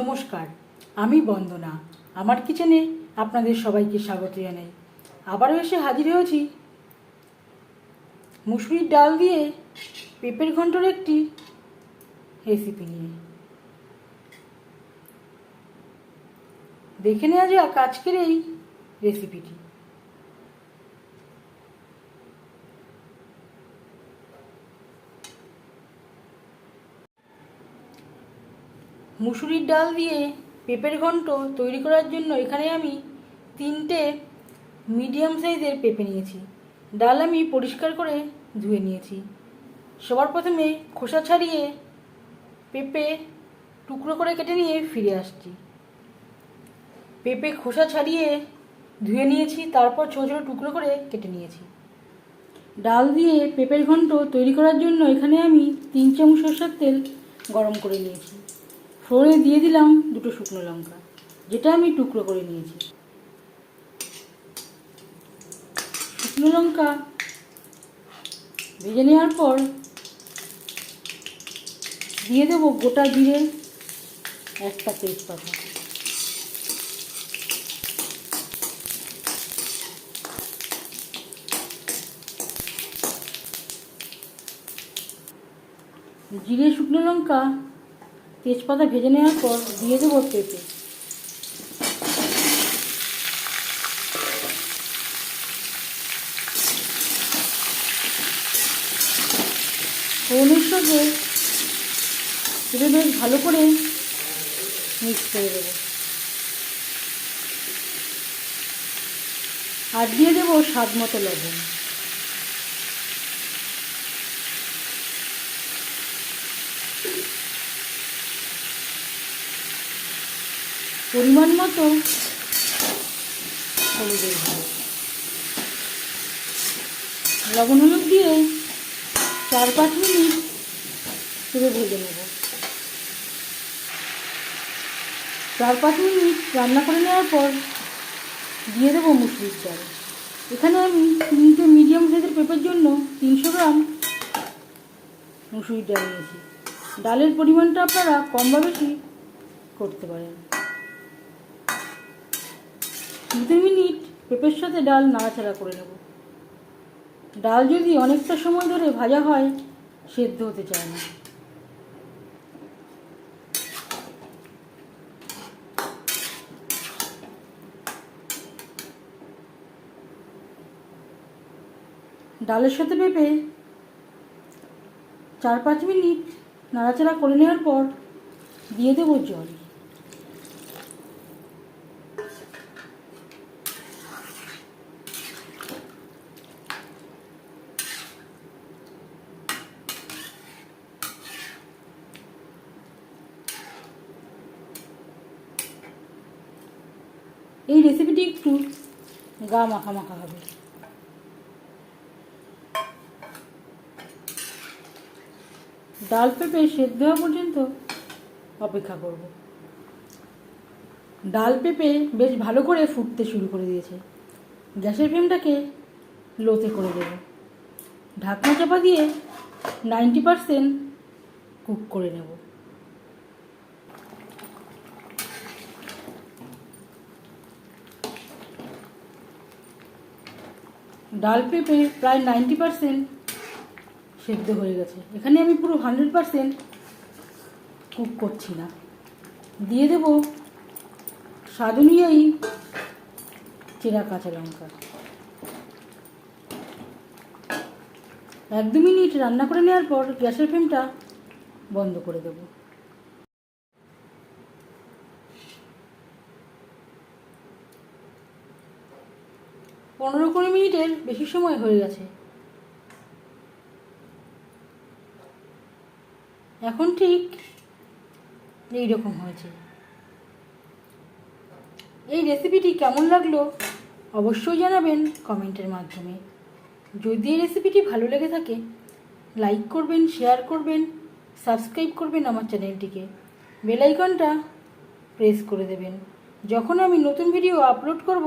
নমস্কার, আমি বন্দনা। আমার কিচেনে আপনাদের সবাইকে স্বাগত জানাই। আবারও এসে হাজির হয়েছি। মুসুরির ডাল দিয়ে পেঁপের ঘন্টর একটি রেসিপি নিয়ে। দেখে নেওয়া যাক আজকের এই রেসিপিটি মুসুরির ডাল দিয়ে পেঁপের ঘন্ট তৈরি করার জন্য এখানে আমি তিনটে মিডিয়াম সাইজের পেঁপে নিয়েছি। ডাল আমি পরিষ্কার করে ধুয়ে নিয়েছি। সবার প্রথমে খোসা ছাড়িয়ে পেঁপে টুকরো করে কেটে নিয়ে ফিরে আসছি। পেঁপে খোসা ছাড়িয়ে ধুয়ে নিয়েছি, তারপর ছোটো ছোটো টুকরো করে কেটে নিয়েছি। ডাল দিয়ে পেঁপের ঘন্ট তৈরি করার জন্য এখানে আমি তিন চামচ সরষের তেল গরম করে নিয়েছি। ফোড়নে দিয়ে দিলাম দুটো শুকনো লঙ্কা, যেটা আমি টুকরো করে নিয়েছি। শুকনো লঙ্কা ভেজে নেওয়ার পর দিয়ে দেবো গোটা জিরে একটা তেজপাতা। জিরে শুকনো লঙ্কা তেজপাতা ভেজে নেওয়ার পর দিয়ে দেবো পেঁপে। ফোড়নের বেশ ভালো করে মিক্স করে দেবো। আর দিয়ে দেবো স্বাদ মতো লবণ। পরিমাণ মতো লবণ হলুদ দিয়ে চার পাঁচ মিনিট পুরো ভেজে নেব। চার পাঁচ মিনিট রান্না করে নেওয়ার পর দিয়ে দেবো মুসুরির ডাল। এখানে আমি তিনটে মিডিয়াম সাইজের পেঁপের জন্য তিনশো গ্রাম মুসুরির ডাল নিয়েছি। ডালের পরিমাণটা আপনারা কম বা বেশি করতে পারেন। দু তিন মিনিট পেঁপের সাথে ডাল নাড়াচাড়া করে নেব। ডাল যদি অনেকটা সময় ধরে ভাজা হয়, সেদ্ধ হতে চায় না। ডালের সাথে পেঁপে চার পাঁচ মিনিট নাড়াচাড়া করে নেওয়ার পর দিয়ে দেবো জল। এই রেসিপিটি একটু গা মাখা মাখা হবে। ডাল পেঁপে সেদ্ধ হওয়া পর্যন্ত অপেক্ষা করব। ডাল পেঁপে বেশ ভালো করে ফুটতে শুরু করে দিয়েছে। গ্যাসের ফ্লেমটাকে লোতে করে দেব। ঢাকনা চাপা দিয়ে নাইনটি পারসেন্ট কুক করে নেব। ডাল পেঁপে প্রায় নাইনটি পারসেন্ট সেদ্ধ হয়ে গেছে। এখানে আমি পুরো হান্ড্রেড পারসেন্ট কুক করছি না। দিয়ে দেব স্বাদ অনুযায়ী চেরা কাঁচা লঙ্কা। এক দু মিনিট রান্না করে নেওয়ার পর গ্যাসের ফ্লেমটা বন্ধ করে দেব। পনেরো কুড়ি মিনিটের বেশি সময় হয়ে গেছে। এখন ঠিক এই রকম হয়েছে। এই রেসিপিটি কেমন লাগল অবশ্যই জানাবেন কমেন্টের মাধ্যমে। যদি এই রেসিপিটি ভালো লেগে থাকে লাইক করবেন শেয়ার করবেন সাবস্ক্রাইব করবেন আমার চ্যানেলটিকে বেলাইকনটা প্রেস করে দেবেন। যখন আমি নতুন ভিডিও আপলোড করব